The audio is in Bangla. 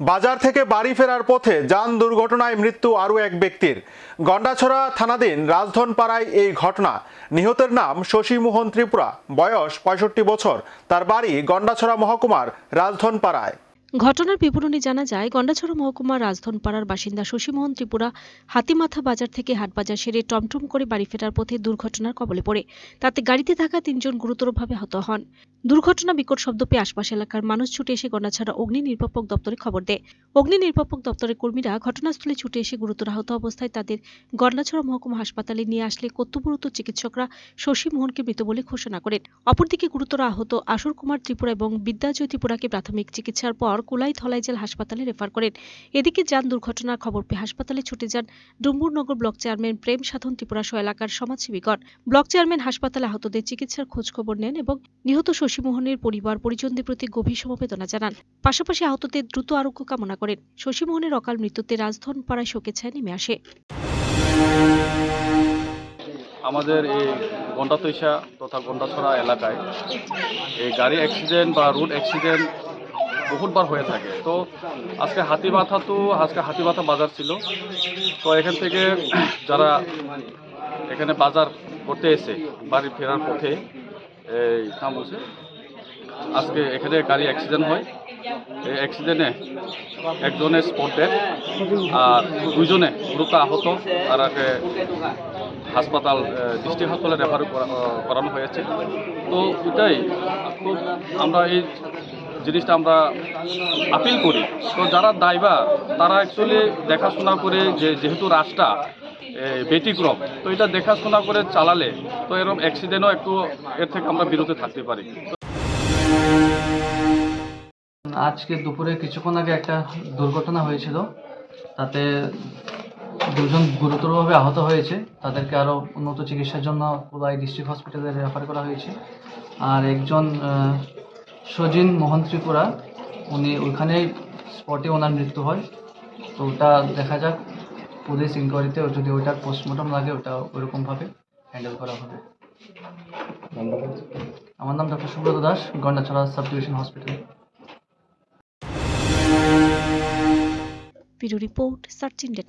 বাজার থেকে বাড়ি ফেরার পথে যান দুর্ঘটনায় মৃত্যু আরও এক ব্যক্তির। গন্ডাছড়া থানাধীন রাজধনপাড়ায় এই ঘটনা। নিহতের নাম শশীমোহন ত্রিপুরা। বয়স পঁয়ষট্টি বছর। তার বাড়ি গন্ডাছড়া মহকুমার রাজধনপাড়ায়। ঘটনার বিবরণী জানা যায়, গন্ডাছড়া মহকুমার রাজধনপাড়ার বাসিন্দা শশীমোহন ত্রিপুরা হাতিমাথা বাজার থেকে হাটবাজার সেরে টমটম করে বাড়ি ফেরার পথে দুর্ঘটনার কবলে পড়ে। তাতে গাড়িতে থাকা তিনজন গুরুতরভাবে আহত হন। দুর্ঘটনা বিকট শব্দ পেয়ে আশপাশ এলাকার মানুষ ছুটে এসে গন্ডাছড়া অগ্নি নির্বাপক দপ্তরে খবর দেয়। অগ্নি নির্বাপক দপ্তরের কর্মীরা ঘটনাস্থলে ছুটে এসে গুরুতর আহত অবস্থায় তাদের গন্ডাছড়া মহকুমা হাসপাতালে নিয়ে আসলে কর্তব্যরত চিকিৎসকরা শশী মোহনকে মৃত বলে ঘোষণা করেন। অপরদিকে গুরুতর আহত আসর কুমার ত্রিপুরা এবং বিদ্যাজয় ত্রিপুরাকে প্রাথমিক চিকিৎসার পর কুলাই থলাই জেল হাসপাতালে রেফার করেন। এদিকে যান দুর্ঘটনার খবর পেয়ে হাসপাতালে ছুটে যান ডুম্বুরনগর ব্লক চেয়ারম্যান প্রেম সাধন ত্রিপুরা সহ এলাকার সমাজসেবীগণ। ব্লক চেয়ারম্যান হাসপাতালে আহতদের চিকিৎসার খোঁজ খবর নেন এবং নিহত শশীমোহনের পরিবার পরিজনদের প্রতি গভীর সমবেদনা জানান। পাশাপাশি আহতদের দ্রুত আরোগ্য কামনা করেন। শশীমোহনের অকাল মৃত্যুতে রাজধন পাড়ায় শোকের ছায়া নেমে আসে। আমাদের এই গন্ডাতৈশা তথা গন্ডাছড়া এলাকায় এই গাড়ি অ্যাক্সিডেন্ট বা রোড অ্যাক্সিডেন্ট বহুতবার হয়ে থাকে। তো আজকে হাতিমাথা তো, আজকে হাতিমাথা বাজার ছিল। তো এখান থেকে যারা এখানে বাজার করতে এসে, বাড়ি ফেরার পথে, এই বলছে আজকে এখানে গাড়ি অ্যাক্সিডেন্ট হয়। এই অ্যাক্সিডেন্টে একজনের স্পট ডেথ আর দুইজনে গুরুতর আহত। তারাকে হাসপাতাল ডিস্ট্রিক্ট হাসপাতালে রেফার করানো হয়েছে। তো এটাই আমরা এই জিনিসটা আমরা আপিল করি। তো যারা ড্রাইভার তারা অ্যাকচুয়ালি দেখাশোনা করে যে যেহেতু রাস্তা ব্যতিক্রম, তো এটা দেখাশোনা করে চালালে তো এরকম অ্যাক্সিডেন্টও একটু এর থেকে আমরা বিরত থাকতে পারি। আজকে দুপুরে কিছুক্ষণ আগে একটা দুর্ঘটনা হয়েছিল। তাতে দুজন গুরুতরভাবে আহত হয়েছে। তাদেরকে আরও উন্নত চিকিৎসার জন্য কোলাই ডিস্ট্রিক্ট হসপিটালে রেফার করা হয়েছে। আর একজন সজিন মোহন ত্রিপুরা উনি ওইখানেই স্পটে ওনার মৃত্যু হয়। তো ওটা দেখা যাক পুলিশ ইনকোয়ারিতে যদি ওইটার পোস্টমর্টম লাগে ওটা ওইরকমভাবে হ্যান্ডেল করা হবে। আমার নাম doctor Subrata Das Gandacherra sub division hospital report search India